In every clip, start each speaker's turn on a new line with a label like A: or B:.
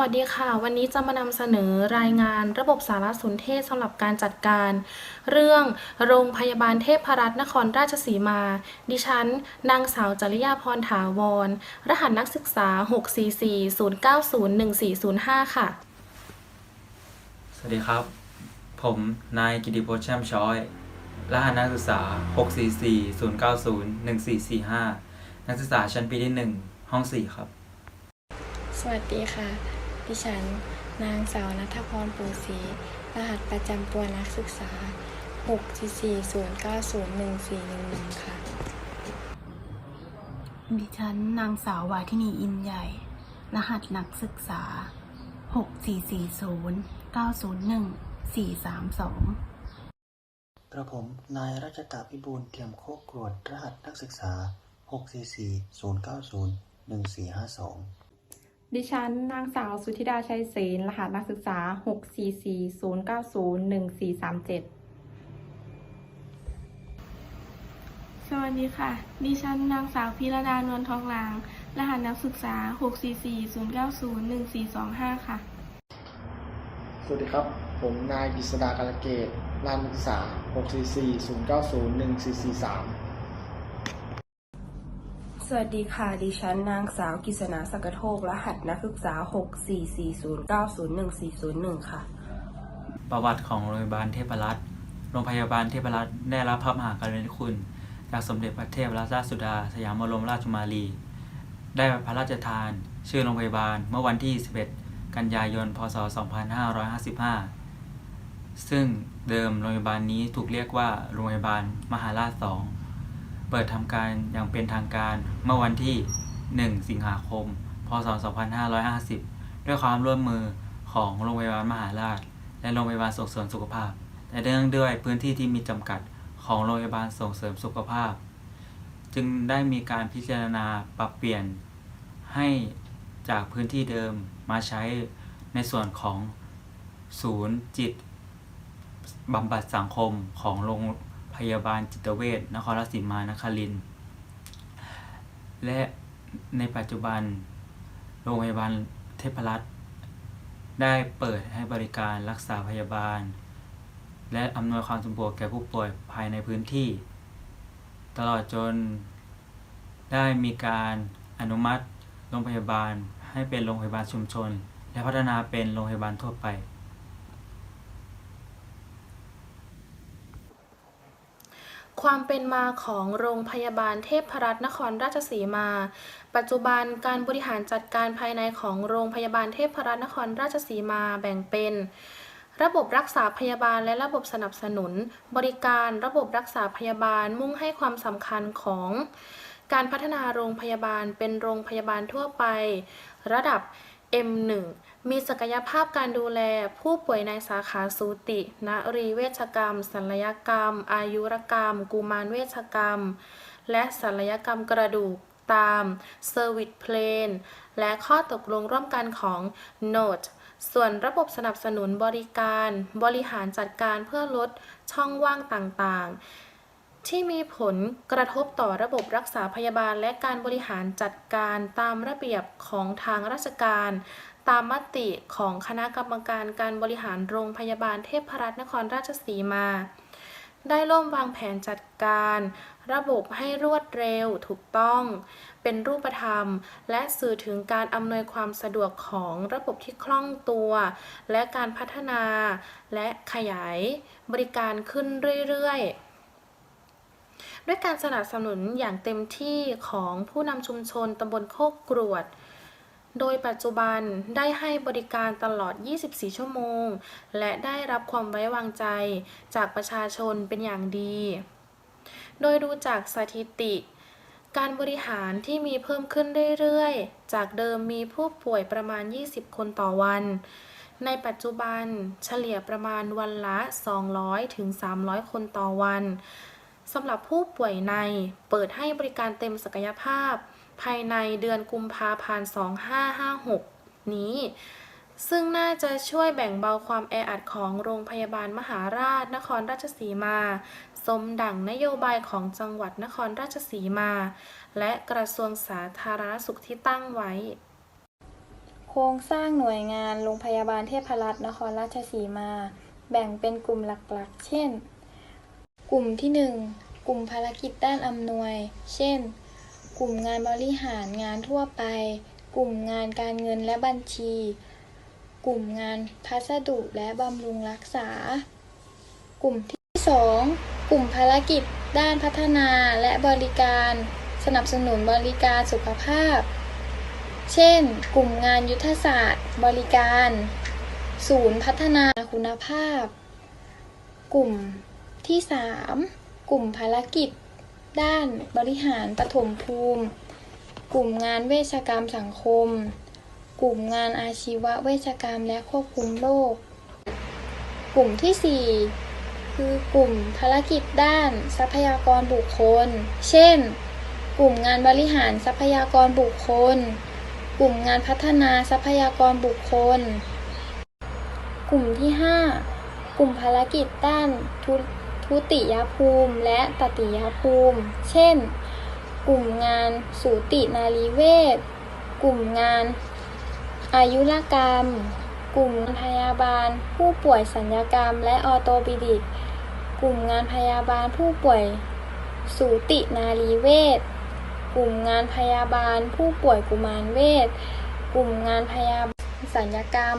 A: วัสดีค่ะ วันนี้จะมานำเสนอรายงานระบบสารสนเทศสำหรับการจัดการ เรื่องโรงพยาบาลเทพรัตน์นครราชสีมา ดิฉัน นางสาวจริยาพรถาวร รหัสนักศึกษา 644090140ค่ะ
B: สวัสดีครับ ผมนายกิติพจน์แช่มช้อย รหัสนักศึกษา 644-090-1445 นักศึกษาชั้นปีที่ 1 ห้อง 4 ครับ
C: สวัสดีค่ะ ดิฉัน นางสาวนัทพรปูศรีรหัสประจำตัวนักศึกษา 644090141ค่ะ
D: ดิฉัน นางสาววาทินีอินใหญ่ รหัสนักศึกษา 6440901-432
E: กระผม นายรัชตะพิบูลเทียมโคกกรวด รหัสนักศึกษา 644-090-1452
F: ดิฉันนางสาวสุธิดาชัยเสนรหัสนักศึกษา 644-090-1437
G: สวัสดีค่ะ ดิฉันนางสาวพิรดานวลทองหลาง รหัสนักศึกษา 644-090-1425 ค่ะ
H: สวัสดีครับ ผมนายกฤษดาการเกตรานศึกษา 644-090-1443
I: สวัสดีค่ะ ดิฉันนางสาวกิษณาสกโทกรหัสนักศึกษา 6440901-401ค่ะ
B: ประวัติของโรงพยาบาลเทพรัตน์ โรงพยาบาลเทพรัตน์ได้รับพระมหากรุณาธิคุณ จากสมเด็จพระเทพรัตนราชสุดา สยามบรมราชกุมารี ได้พระราชทาน ชื่อโรงพยาบาลเมื่อวันที่ 11 กันยายน พศ 2555 ซึ่งเดิมโรงพยาบาลนี้ถูกเรียกว่าโรงพยาบาลมหาราช2 เปิดทำการอย่างเป็นทางการเมื่อวันที่ 1 สิงหาคม พศ 2550 ด้วยความร่วมมือของโรงพยาบาลมหาราช และโรงพยาบาลส่งเสริมสุขภาพ แต่เนื่องด้วยพื้นที่ที่มีจำกัดของโรงพยาบาลส่งเสริมสุขภาพ จึงได้มีการพิจารณาปรับเปลี่ยนให้จากพื้นที่เดิมมาใช้ในส่วนของศูนย์จิตบำบัดสังคมของโรง พยาบาลจิตเวชนครราชสีมานครินทร์และในปัจจุบัน โรงพยาบาลเทพรัตน์ได้เปิดให้บริการรักษาพยาบาล และอำนวยความสะดวกแก่ผู้ป่วยภายในพื้นที่ ตลอดจน ได้มีการอนุมัติโรงพยาบาลให้เป็นโรงพยาบาลชุมชน และพัฒนาเป็นโรงพยาบาลทั่วไป
A: ความเป็นมาของโรงพยาบาลเทพรัตน์นครราชสีมา ปัจจุบันการบริหารจัดการภายในของโรงพยาบาลเทพรัตน์นครราชสีมาแบ่งเป็น ระบบรักษาพยาบาลและระบบสนับสนุน บริการระบบรักษาพยาบาลมุ่งให้ความสำคัญของ การพัฒนาโรงพยาบาลเป็นโรงพยาบาลทั่วไป ระดับ M1 มีศักยภาพการดูแลผู้ป่วยในสาขาสูตินรีเวชกรรม ศัลยกรรม อายุรกรรม กุมารเวชกรรม และศัลยกรรมกระดูกตาม Service Plan และข้อตกลงร่วมกันของ Note ส่วนระบบสนับสนุนบริการ บริหารจัดการเพื่อลดช่องว่างต่างๆ ที่มีผลกระทบต่อระบบรักษาพยาบาลและการบริหารจัดการตามระเบียบของทางราชการ ตามมติของคณะกรรมการการบริหารโรงพยาบาลเทพรัตน์นครราชสีมา ได้ร่วมวางแผนจัดการ ระบบให้รวดเร็วถูกต้อง เป็นรูปธรรม และสื่อถึงการอำนวยความสะดวกของระบบที่คล่องตัว และการพัฒนาและขยายบริการขึ้นเรื่อยๆด้วยการสนับสนุนอย่างเต็มที่ของผู้นำชุมชนตำบลโคกกรวด โดยปัจจุบันได้ให้บริการตลอด 24 ชั่วโมง และได้รับความไว้วางใจจากประชาชนเป็นอย่างดี โดยดูจากสถิติ การบริหารที่มีเพิ่มขึ้นเรื่อยๆ จากเดิมมีผู้ป่วยประมาณ 20 คนต่อวัน ในปัจจุบันเฉลี่ยประมาณวันละ 200 ถึง 300 คนต่อวันสำหรับผู้ป่วยในเปิดให้บริการเต็มศักยภาพ ภายในเดือนกุมภาพันธ์2556 นี้ ซึ่งน่าจะช่วยแบ่งเบาความแออัดของโรงพยาบาลมหาราชนครราชสีมา สมดั่งนโยบายของจังหวัดนครราชสีมา และกระทรวงสาธารณสุขที่ตั้งไว้
J: โค
C: รงสร้างหน่วยงานโรงพยาบาลเทพรัตน์นครราชสีมา แบ่งเป็นกลุ่มหลักๆ เช่น กลุ่มที่ 1 กลุ่มภารกิจด้านอำนวย เช่น กลุ่มงานบริหารงานทั่วไป กลุ่มงานการเงินและบัญชี กลุ่มงานพัสดุและบำรุงรักษา กลุ่มที่ 2 กลุ่มภารกิจ ด้านพัฒนาและบริการ สนับสนุนบริการสุขภาพ เช่น กลุ่มงานยุทธศาสตร์ บริการ ศูนย์พัฒนาคุณภาพ กลุ่มที่ 3 กลุ่มภารกิจ ด้านบริหารปฐมภูมิ กลุ่มงานเวชกรรมสังคม กลุ่มงานอาชีวเวชกรรมและควบคุมโรค กลุ่มที่ 4 คือกลุ่มภารกิจด้านทรัพยากรบุคคล เช่น กลุ่มงานบริหารทรัพยากรบุคคล กลุ่มงานพัฒนาทรัพยากรบุคคล กลุ่มที่ 5 กลุ่มภารกิจด้านทุ ทุติยภูมิและตติยภูมิ เช่น กลุ่มงานสูตินารีเวชกลุ่มงานอายุรกรรม กลุ่มพยาบาล ผู้ป่วยสัญญกรรม และออโตปิดิก กลุ่มงานพยาบาลผู้ป่วยสูตินารีเวชกลุ่มงานพยาบาล ผู้ป่วยกุมารเวชกลุ่มงานพยาบาลสัญญกรรม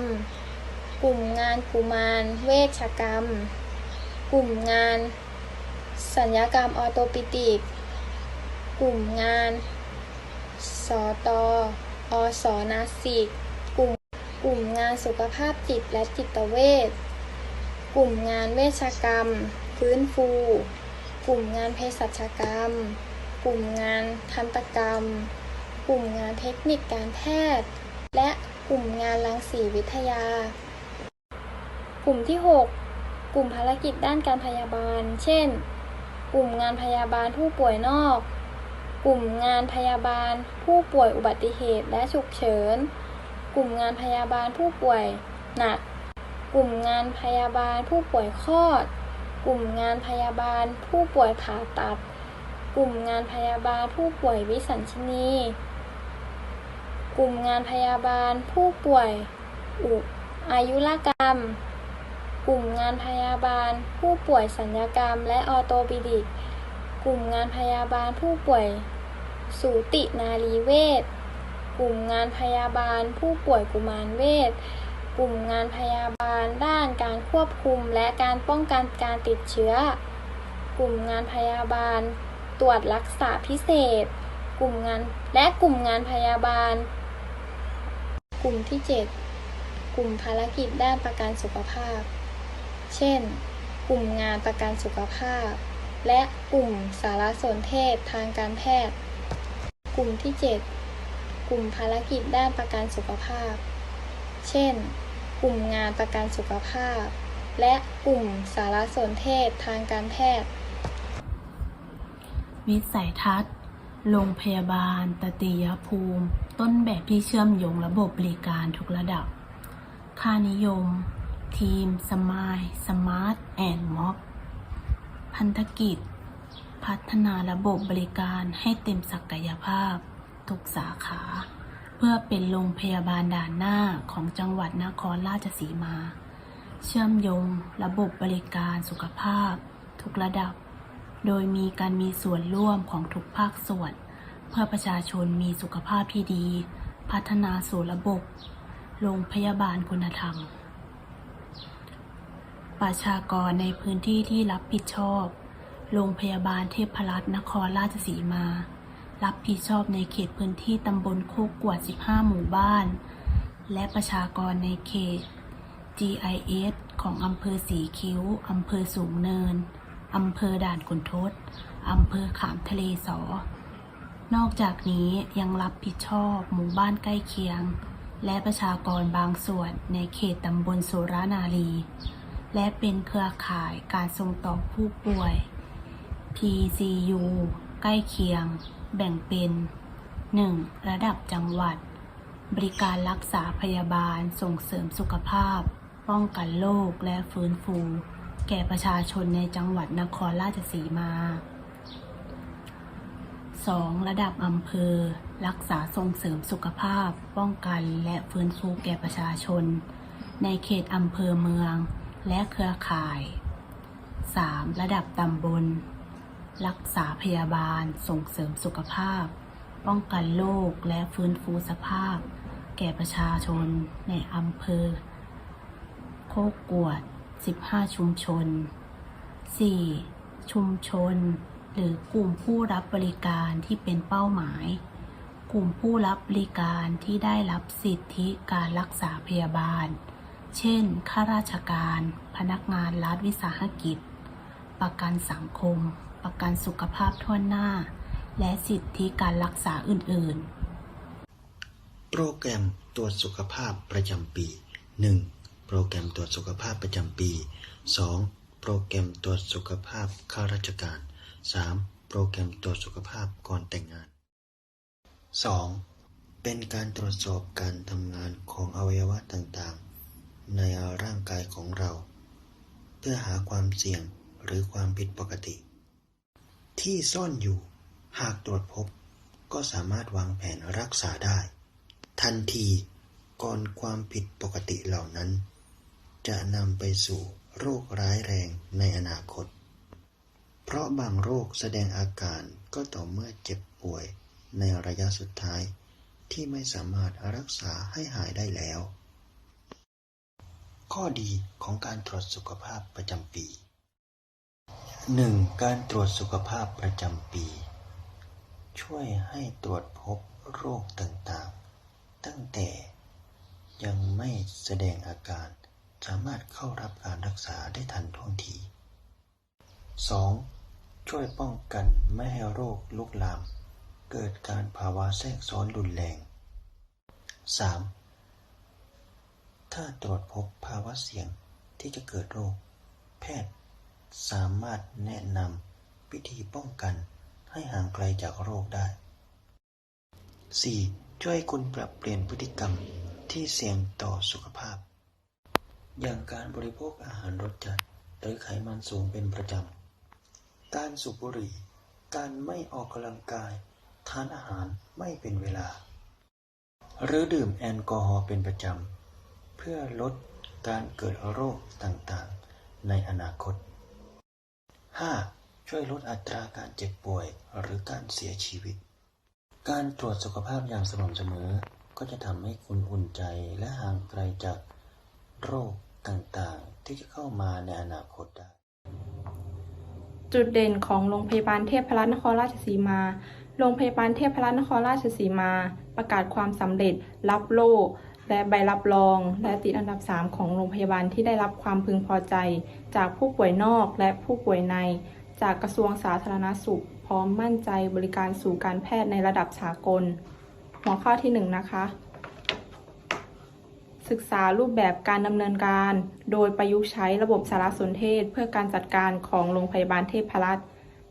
C: กลุ่มงานกุมารเวชกรรม กลุ่มงาน สัญญกรรมออโตปิดิก กลุ่มงานสอตออสอนาสิก กลุ่ม กลุ่มงานสุขภาพจิตและจิตเวชกลุ่มงานเวชกรรม ฟื้นฟู กลุ่มงานเภสัชกรรม กลุ่มงานทันตกรรม กลุ่มงานเทคนิคการแพทย์ และกลุ่มงานรังสีวิทยา กลุ่มที่ 6 กลุ่มภารกิจด้านการพยาบาล เช่น กลุ่มงานพยาบาลผู้ป่วยนอก กลุ่มงานพยาบาลผู้ป่วยอุบัติเหตุและฉุกเฉิน กลุ่มงานพยาบาลผู้ป่วยหนัก กลุ่มงานพยาบาลผู้ป่วยคลอด กลุ่มงานพยาบาลผู้ป่วยผ่าตัด กลุ่มงานพยาบาลผู้ป่วยวิสัญชนี กลุ่มงานพยาบาลผู้ป่วยอุอายุรกรรม กลุ่มงานพยาบาล ผู้ป่วยสัญญกรรม และออโตปิดิก กลุ่มงานพยาบาลผู้ป่วยสูตินารีเวชกลุ่มงานพยาบาล ผู้ป่วยกุมารเวชกลุ่มงานพยาบาลด้านการควบคุมและการป้องกันการติดเชื้อ กลุ่มงานพยาบาล ตรวจรักษาพิเศษ กลุ่มงานและกลุ่มงานพยาบาล กลุ่มที่ 7 กลุ่มภารกิจด้านประกันสุขภาพ เช่น กลุ่มงานประกันสุขภาพ และกลุ่มสารสนเทศทางการแพทย์ กลุ่มที่ 7 กลุ่มภารกิจด้านประกันสุขภาพ เช่น กลุ่มงานประกันสุขภาพ และกลุ่มสารสนเทศทางการแพทย์
D: วิสัยทัศน์โรงพยาบาล ตติยภูมิ ต้นแบบที่เชื่อมโยงระบบบริการทุกระดับ ค่านิยม ทีมสมายสมาร์ทแอนด์ม็อบพันธกิจ พัฒนาระบบบริการให้เต็มศักยภาพ ทุกสาขา เพื่อเป็นโรงพยาบาลด่านหน้าของจังหวัดนครราชสีมา เชื่อมโยงระบบบริการสุขภาพ ทุกระดับ โดยมีการมีส่วนร่วมของทุกภาคส่วน เพื่อประชาชนมีสุขภาพที่ดี พัฒนาสู่ระบบ โรงพยาบาลคุณธรรม ประชากรในพื้นที่ที่รับผิดชอบ โรงพยาบาลเทพรัตน์นครราชสีมา รับผิดชอบในเขตพื้นที่ตำบลโคกกวด 15 หมู่บ้าน และประชากรในเขต GIS ของอำเภอสีคิ้ว อำเภอสูงเนิน อำเภอด่านขุนทด อำเภอขามทะเลสอ นอกจากนี้ยังรับผิดชอบหมู่บ้านใกล้เคียง และประชากรบางส่วนในเขตตำบลโสรานารี และเป็นเครือข่ายการส่งต่อผู้ป่วย PCU ใกล้เคียง แบ่งเป็น 1. ระดับจังหวัด บริการรักษาพยาบาลส่งเสริมสุขภาพ ป้องกันโรคและฟื้นฟู แก่ประชาชนในจังหวัดนครราชสีมา 2. ระดับอำเภอ รักษาส่งเสริมสุขภาพ ป้องกันและฟื้นฟูแก่ประชาชน ในเขตอำเภอเมือง และเครือข่าย 3. ระดับตำบล รักษาพยาบาล ส่งเสริมสุขภาพ ป้องกันโรคและฟื้นฟูสภาพ แก่ประชาชนในอำเภอ โคกกวด 15 ชุมชน 4. ชุมชน หรือกลุ่มผู้รับบริการที่เป็นเป้าหมาย กลุ่มผู้รับบริการที่ได้รับสิทธิการรักษาพยาบาล เช่น ข้าราชการ พนักงานรัฐวิสาหกิจ ประกันสังคม ประกันสุขภาพทั่วหน้า และสิทธิการรักษาอื่น ๆ
E: โปรแกรมตรวจสุขภาพประจำปี 1. โปรแกรมตรวจสุขภาพประจำปี 2. โปรแกรมตรวจสุขภาพข้าราชการ 3. โปรแกรมตรวจสุขภาพก่อนแต่งงาน 2. เป็นการตรวจสอบการทำงานของอวัยวะต่างๆ ในร่างกายของเรา เพื่อหาความเสี่ยงหรือความผิดปกติ ที่ซ่อนอยู่หากตรวจพบก็สามารถวางแผนรักษาได้ ทันทีก่อนความผิดปกติเหล่านั้น จะนำไปสู่โรคร้ายแรงในอนาคต เพราะบางโรคแสดงอาการก็ต่อเมื่อเจ็บป่วยในระยะสุดท้ายที่ไม่สามารถรักษาให้หายได้แล้ว ข้อดีของการตรวจสุขภาพประจำปี 1. การตรวจสุขภาพประจำปี ช่วยให้ตรวจพบโรคต่างๆ ตั้งแต่ยังไม่แสดงอาการสามารถเข้ารับการรักษาได้ทันท่วงที 2. ช่วยป้องกันไม่ให้โรคลุกลาม เกิดการภาวะแทรกซ้อนรุนแรง 3. ถ้าตรวจพบภาวะเสี่ยงที่จะเกิดโรค แพทย์สามารถแนะนำวิธีป้องกันให้ห่างไกลจากโรคได้ 4. ช่วยคุณปรับเปลี่ยนพฤติกรรมที่เสี่ยงต่อสุขภาพ อย่างการบริโภคอาหารรสจัดหรือไขมันสูงเป็นประจำ การสูบบุหรี่ การไม่ออกกำลังกาย ทานอาหารไม่เป็นเวลา หรือดื่มแอลกอฮอล์เป็นประจำ เพื่อลดการเกิดโรคต่างๆ ในอนาคต 5. ช่วยลดอัตราการเจ็บป่วยหรือการเสียชีวิต การตรวจสุขภาพอย่างสม่ำเสมอ ก็จะทำให้คุณอุ่นใจและห่างไกลจากโรคต่างๆ ที่จะเข้ามาในอนาคตได้
F: จุดเด่นของโรงพยาบาลเทพรัตน์นครราชสีมา โรงพยาบาลเทพรัตน์นครราชสีมา ประกาศความสำเร็จรับโล่ และใบรับรอง และติดอันดับ 3 ของโรงพยาบาลที่ได้รับความพึงพอใจ จากผู้ป่วยนอกและผู้ป่วยใน จากกระทรวงสาธารณสุข พร้อมมั่นใจบริการสู่การแพทย์ในระดับสากล หัวข้อที่ 1 นะคะ ศึกษารูปแบบการดำเนินการ โดยประยุกต์ใช้ระบบสารสนเทศ เพื่อการจัดการของโรงพยาบาลเทพรัตน์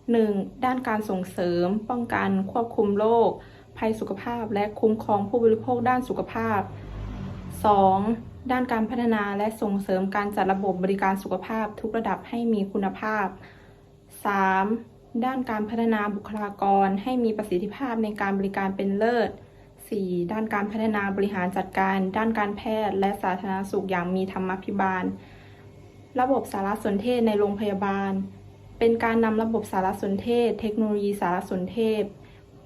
F: 1. ด้านการส่งเสริม ป้องกัน ควบคุมโรคภัยสุขภาพ และคุ้มครองผู้บริโภคด้านสุขภาพ 2. ด้านการพัฒนาและส่งเสริมการจัดระบบบริการสุขภาพทุกระดับให้มีคุณภาพ 3. ด้านการพัฒนาบุคลากรให้มีประสิทธิภาพในการบริการเป็นเลิศ 4. ด้านการพัฒนาบริหารจัดการ ด้านการแพทย์ และสาธารณสุขอย่างมีธรรมาภิบาล ระบบสารสนเทศในโรงพยาบาล เป็นการนำระบบสารสนเทศ เทคโนโลยีสารสนเทศ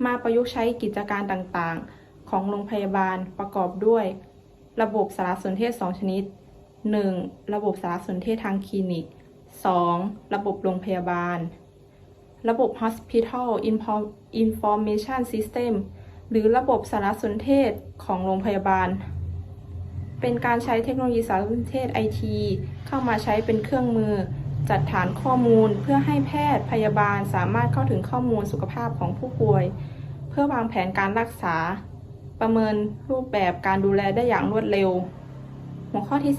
F: มาประยุกต์ใช้กิจการต่างๆ ของโรงพยาบาลประกอบด้วย ระบบสารสนเทศ 2 ชนิด 1. ระบบสารสนเทศทางคลินิก 2. ระบบโรงพยาบาล ระบบ Hospital Info- Information System หรือระบบสารสนเทศของโรงพยาบาล เป็นการใช้เทคโนโลยีสารสนเทศไอทีเข้ามาใช้เป็นเครื่องมือ จัดฐานข้อมูลเพื่อให้แพทย์พยาบาลสามารถเข้าถึงข้อมูลสุขภาพของผู้ป่วย เพื่อวางแผนการรักษา ประเมินรูปแบบการดูแลได้อย่างรวดเร็ว หัวข้อที่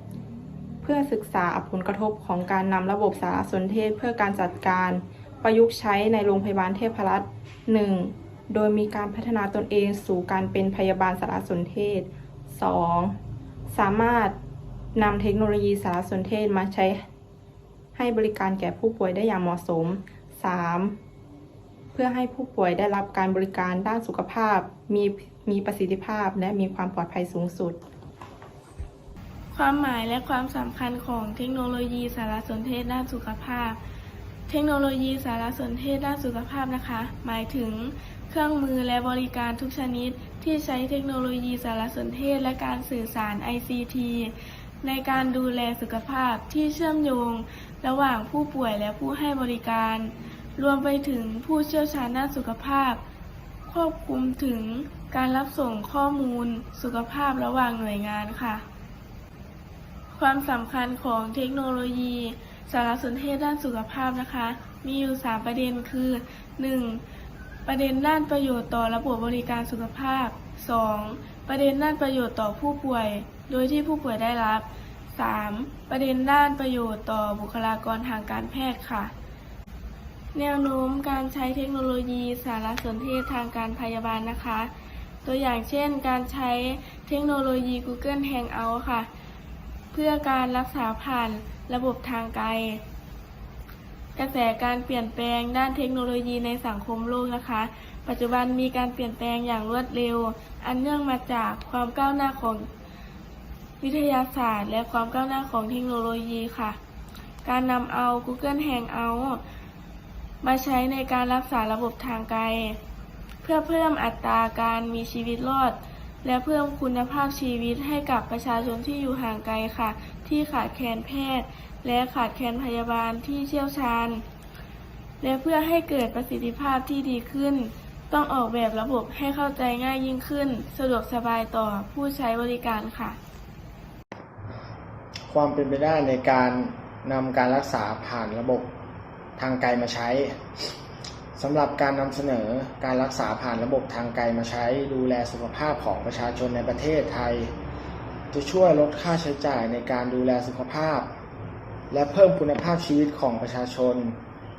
F: 3 เพื่อศึกษาผลกระทบของการนำระบบสารสนเทศเพื่อการจัดการประยุกต์ใช้ในโรงพยาบาลเทพรัตน์ 1. โดยมีการพัฒนาตนเองสู่การเป็นพยาบาลสารสนเทศ 2. สามารถนำเทคโนโลยีสารสนเทศมาใช้ให้บริการแก่ผู้ป่วยได้อย่างเหมาะสม 3. เพื่อให้ผู้ป่วยได้รับการบริการด้านสุขภาพ มีมีประสิทธิภาพและมีความปลอดภัยสูงสุด
G: ความหมายและความสำคัญของเทคโนโลยีสารสนเทศด้านสุขภาพ เทคโนโลยีสารสนเทศด้านสุขภาพนะคะ หมายถึงเครื่องมือและบริการทุกชนิด ที่ใช้เทคโนโลยีสารสนเทศและการสื่อสาร ICT ในการดูแลสุขภาพที่เชื่อมโยง ระหว่างผู้ป่วยและผู้ให้บริการ รวมไปถึงผู้เชี่ยวชาญด้านสุขภาพ ควบคุมถึงการรับส่งข้อมูลสุขภาพระหว่างหน่วยงานค่ะ ความสำคัญของเทคโนโลยีสารสนเทศด้านสุขภาพนะคะ มีอยู่ 3 ประเด็นคือ 1. ประเด็นด้านประโยชน์ต่อระบบบริการสุขภาพ 2. ประเด็นด้านประโยชน์ต่อผู้ป่วย โดยที่ผู้ป่วยได้รับ 3. ประเด็นด้านประโยชน์ต่อบุคลากรทางการแพทย์ค่ะ แนวโน้มการใช้เทคโนโลยีสารสนเทศทางการพยาบาลนะคะ ตัวอย่างเช่น การใช้เทคโนโลยี Google Hangout ค่ะ เพื่อการรักษาผ่านระบบทางไกล กระแสการเปลี่ยนแปลงด้านเทคโนโลยีในสังคมโลกนะคะ ปัจจุบันมีการเปลี่ยนแปลงอย่างรวดเร็ว อันเนื่องมาจากความก้าวหน้าของวิทยาศาสตร์ และความก้าวหน้าของเทคโนโลยีค่ะ การนำเอา Google Hangout มาใช้ในการรักษาระบบทางไกล เพื่อเพิ่มอัตราการมีชีวิตรอด และเพิ่มคุณภาพชีวิตให้กับประชาชนที่อยู่ห่างไกลค่ะ ที่ขาดแคลนแพทย์ และขาดแคลนพยาบาลที่เชี่ยวชาญ และเพื่อให้เกิดประสิทธิภาพที่ดีขึ้น ต้องออกแบบระบบให้เข้าใจง่ายยิ่งขึ้น สะดวกสบายต่อผู้ใช้บริการค่ะ
H: ความเป็นไปได้ในการนำการรักษาผ่านระบบ ทางไกลมาใช้สำหรับการนำเสนอการรักษาผ่านระบบทางไกลมาใช้ดูแลสุขภาพของประชาชนในประเทศไทย จะช่วยลดค่าใช้จ่ายในการดูแลสุขภาพ และเพิ่มคุณภาพชีวิตของประชาชน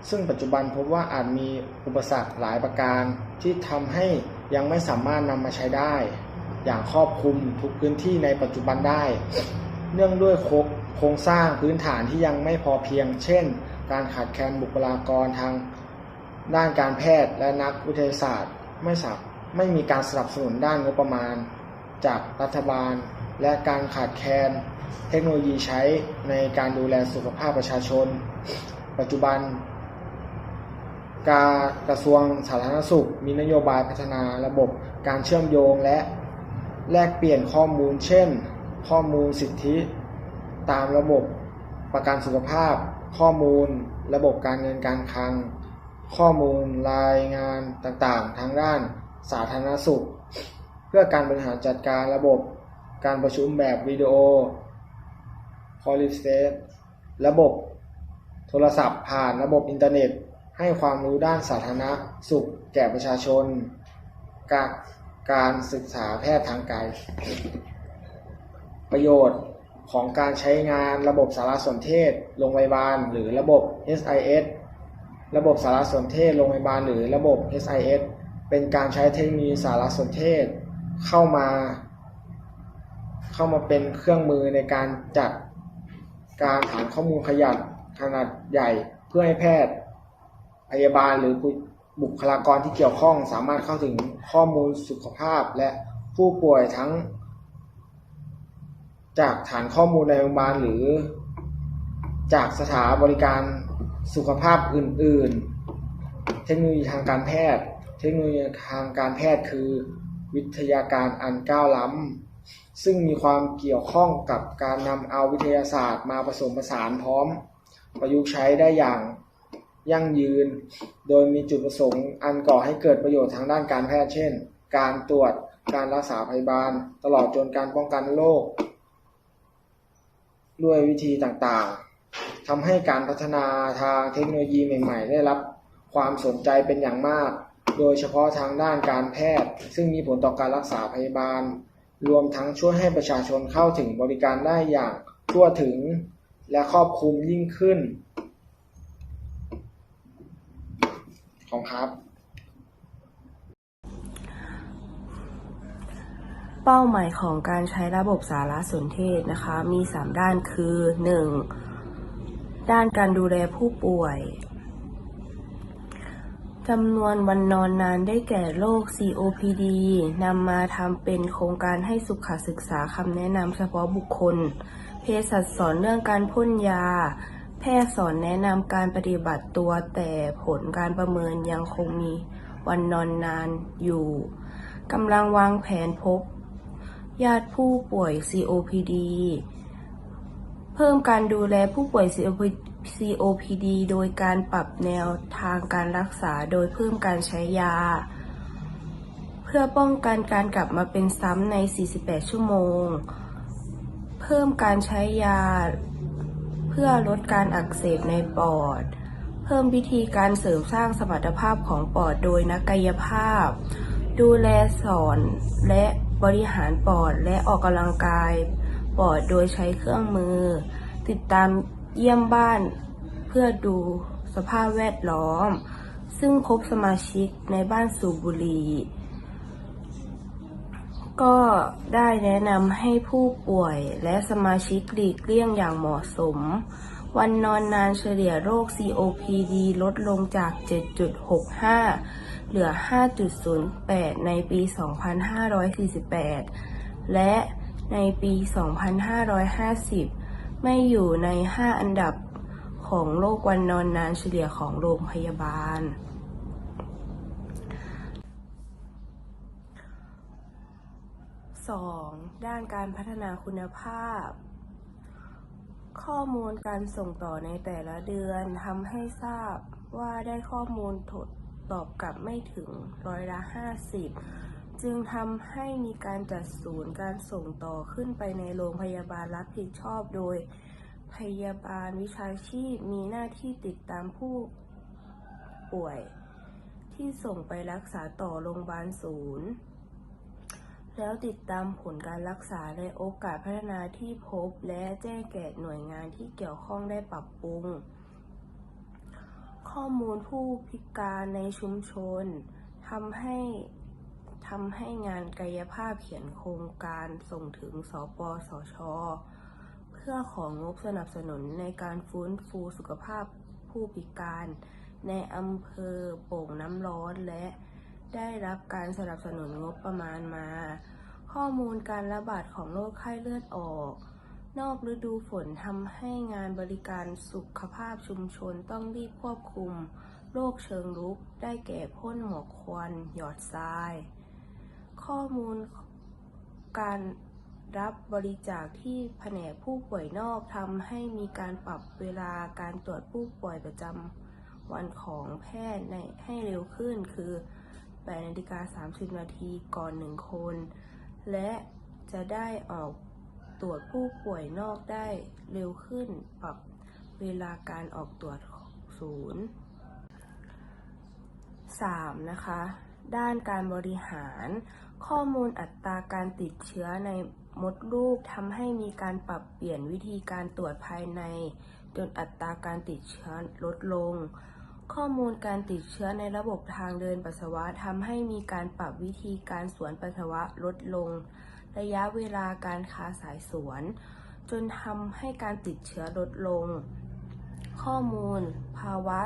H: ซึ่งปัจจุบันพบว่าอาจมีอุปสรรคหลายประการ ที่ทำให้ยังไม่สามารถนำมาใช้ได้ อย่างครอบคลุมทุกพื้นที่ในปัจจุบันได้ เนื่องด้วยโครงสร้างพื้นฐานที่ยังไม่พอเพียง เช่น การขาดแคลนบุคลากรทางด้านการแพทย์และนักวิทยาศาสตร์ไม่สับไม่มีการสนับสนุนด้านงบประมาณ จากรัฐบาล และการขาดแคลนเทคโนโลยีใช้ในการดูแลสุขภาพประชาชน ปัจจุบัน การกระทรวงสาธารณสุข มีนโยบายพัฒนาระบบการเชื่อมโยงและแลกเปลี่ยนข้อมูล เช่น ข้อมูลสิทธิ ตามระบบประกันสุขภาพ ข้อมูล ระบบการเงินการคลัง ข้อมูลรายงานต่างๆ ทางด้านสาธารณสุข เพื่อการบริหารจัดการระบบการประชุมแบบวิดีโอคอล l เ e ระบบโทรศัพท์ผ่านระบบอินเทอร์เน็ต ให้ความรู้ด้านสาธารณสุขแก่ประชาชน การการศึกษาแพทย์ทางไกล ประโยชน์ ของการใช้งานระบบสารสนเทศโรงพยาบาล หรือระบบ SIS ระบบสารสนเทศโรงพยาบาล หรือระบบ SIS เป็นการใช้เทคโนโลยีสารสนเทศเข้ามา เข้ามาเป็นเครื่องมือในการจัดการฐานข้อมูลขยันขนาดใหญ่เพื่อให้แพทย์พยาบาลหรือบุคลากรที่เกี่ยวข้องสามารถเข้าถึงข้อมูลสุขภาพและผู้ป่วยทั้ง จากฐานข้อมูลในโรงพยาบาลหรือ จากสถานบริการสุขภาพอื่น ๆ เทคโนโลยีทางการแพทย์ เทคโนโลยีทางการแพทย์คือ วิทยาการอันก้าวล้ำซึ่งมีความเกี่ยวข้องกับการนำเอาวิทยาศาสตร์มาผสมผสานพร้อม ประยุกต์ใช้ได้อย่างยั่งยืน โดยมีจุดประสงค์อันก่อให้เกิดประโยชน์ทางด้านการแพทย์เช่น การตรวจ การรักษาพยาบาล ตลอดจนการป้องกันโรค ด้วยวิธีต่างๆทำให้การพัฒนาทางเทคโนโลยีใหม่ ๆ ได้รับความสนใจเป็นอย่างมาก โดยเฉพาะทางด้านการแพทย์ ซึ่งมีผลต่อการรักษาพยาบาล รวมทั้งช่วยให้ประชาชนเข้าถึงบริการได้อย่างทั่วถึงและครอบคลุมยิ่งขึ้น ของครับ
I: เป้าหมายของการใช้ระบบสารสนเทศนะคะ มี 3 ด้านคือ 1. ด้านการดูแลผู้ป่วยจำนวนวันนอนนานได้แก่โรค COPD นำมาทำเป็นโครงการให้สุขศึกษาคำแนะนำเฉพาะบุคคล เภสัชสอนเรื่องการพ่นยา แพทย์สอนแนะนำการปฏิบัติตัวแต่ผลการประเมินยังคงมีวันนอนนานอยู่กำลังวางแผนพบ ญาติผู้ป่วย COPD เพิ่มการดูแลผู้ป่วย COPD โดยการปรับแนวทางการรักษาโดยเพิ่มการใช้ยา เพื่อป้องกันการกลับมาเป็นซ้ำใน 48 ชั่วโมง เพิ่มการใช้ยา เพื่อลดการอักเสบในปอด เพิ่มวิธีการเสริมสร้างสมรรถภาพของปอดโดยนักกายภาพ ดูแลสอนและ บริหารปอดและออกกำลังกายปอดโดยใช้เครื่องมือ ติดตามเยี่ยมบ้าน เพื่อดูสภาพแวดล้อม ซึ่งพบสมาชิกในบ้านสูบบุหรี่ก็ได้แนะนำให้ผู้ป่วยและสมาชิกหลีกเลี่ยงอย่างเหมาะสม วันนอนนานเฉลี่ยโรค COPD ลดลงจาก 7.65 เหลือ 5.08 ในปี 2548 และในปี 2550 ไม่อยู่ใน 5 อันดับของโรควันนอนนานเฉลี่ยของโรงพยาบาล 2. ด้านการพัฒนาคุณภาพ ข้อมูลการส่งต่อในแต่ละเดือนทำให้ทราบว่าได้ข้อมูลถด ตอบกลับไม่ถึงร้อยละ50 จึงทำให้มีการจัดศูนย์การส่งต่อขึ้นไปในโรงพยาบาลรับผิดชอบโดย พยาบาลวิชาชีพมีหน้าที่ติดตามผู้ป่วย ที่ส่งไปรักษาต่อโรงพยาบาลศูนย์แล้วติดตามผลการรักษาและโอกาสพัฒนาที่พบ และแจ้งแก่หน่วยงานที่เกี่ยวข้องได้ปรับปรุง ข้อมูลผู้พิการในชุมชนทำให้ทำให้งานกายภาพเขียนโครงการส่งถึงสปสช เพื่อของงบสนับสนุนในการฟื้นฟูสุขภาพผู้พิการ ในอำเภอโป่งน้ำร้อนและได้รับการสนับสนุนงบประมาณมา ข้อมูลการระบาดของโรคไข้เลือดออก นอกฤดูฝนทำให้งานบริการสุขภาพชุมชนต้องรีบควบคุมโรคเชิงรุกได้แก่พ่นหมอกควัน หยอดทราย ข้อมูลการรับบริจาคที่แผนกผู้ป่วยนอกทำให้มีการปรับเวลาการตรวจผู้ป่วยประจำวันของแพทย์ในให้เร็วขึ้นคือ8นาฬิกา30 นาทีก่อน 1 คน และจะได้ออก ตรวจผู้ป่วยนอกได้เร็วขึ้น ปรับเวลาการออกตรวจศูนย์ 3. นะคะ ด้านการบริหาร ข้อมูลอัตราการติดเชื้อในมดลูกทำให้มีการปรับเปลี่ยนวิธีการตรวจภายใน จนอัตราการติดเชื้อลดลง ข้อมูลการติดเชื้อในระบบทางเดินปัสสาวะทำให้มีการปรับวิธีการสวนปัสสาวะลดลง ระยะเวลาการค้าสายสวน จนทำให้การติดเชื้อลดลง ข้อมูล ภาวะ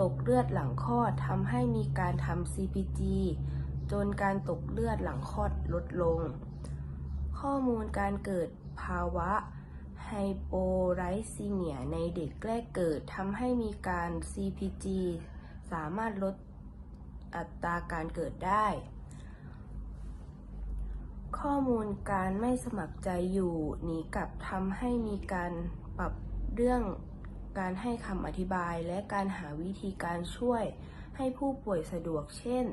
I: ตกเลือดหลังคลอดทำให้มีการทำ CPG จนการตกเลือดหลังคลอดลดลง ข้อมูลการเกิดภาวะไฮโปไรซีเมียในเด็กแรกเกิดทำให้มีการ CPG สามารถลดอัตราการเกิดได้ ข้อมูลการไม่สมัครใจอยู่หนีกับทำให้มีการปรับเรื่องการให้คำอธิบายและการหาวิธีการช่วยให้ผู้ป่วยสะดวก เช่น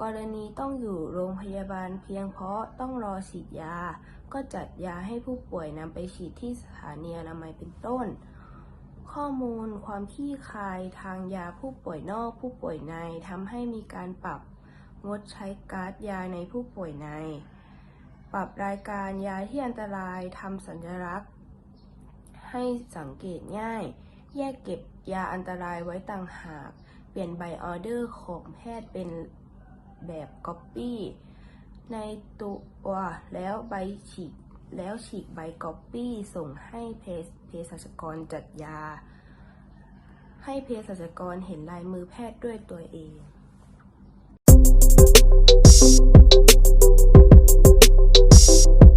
I: กรณีต้องอยู่โรงพยาบาลเพียงเพราะต้องรอฉีดยา ก็จัดยาให้ผู้ป่วยนำไปฉีดที่สถานีอนามัยเป็นต้น ข้อมูลความขี้คายทางยาผู้ป่วยนอกผู้ป่วยในทำให้มีการปรับงดใช้การ์ดยาในผู้ป่วยใน ปรับรายการยาที่อันตรายทำสัญลักษณ์ ให้สังเกตง่าย แยกเก็บยาอันตรายไว้ต่างหาก เปลี่ยนใบออเดอร์ของแพทย์เป็นแบบก๊อปปี้ในตัวแล้วใบฉีกแล้วฉีกใบก๊อปปี้ส่งให้เภสเภสัชกรจัดยา ให้เภสัชกรเห็นลายมือแพทย์ด้วยตัวเอง Peace.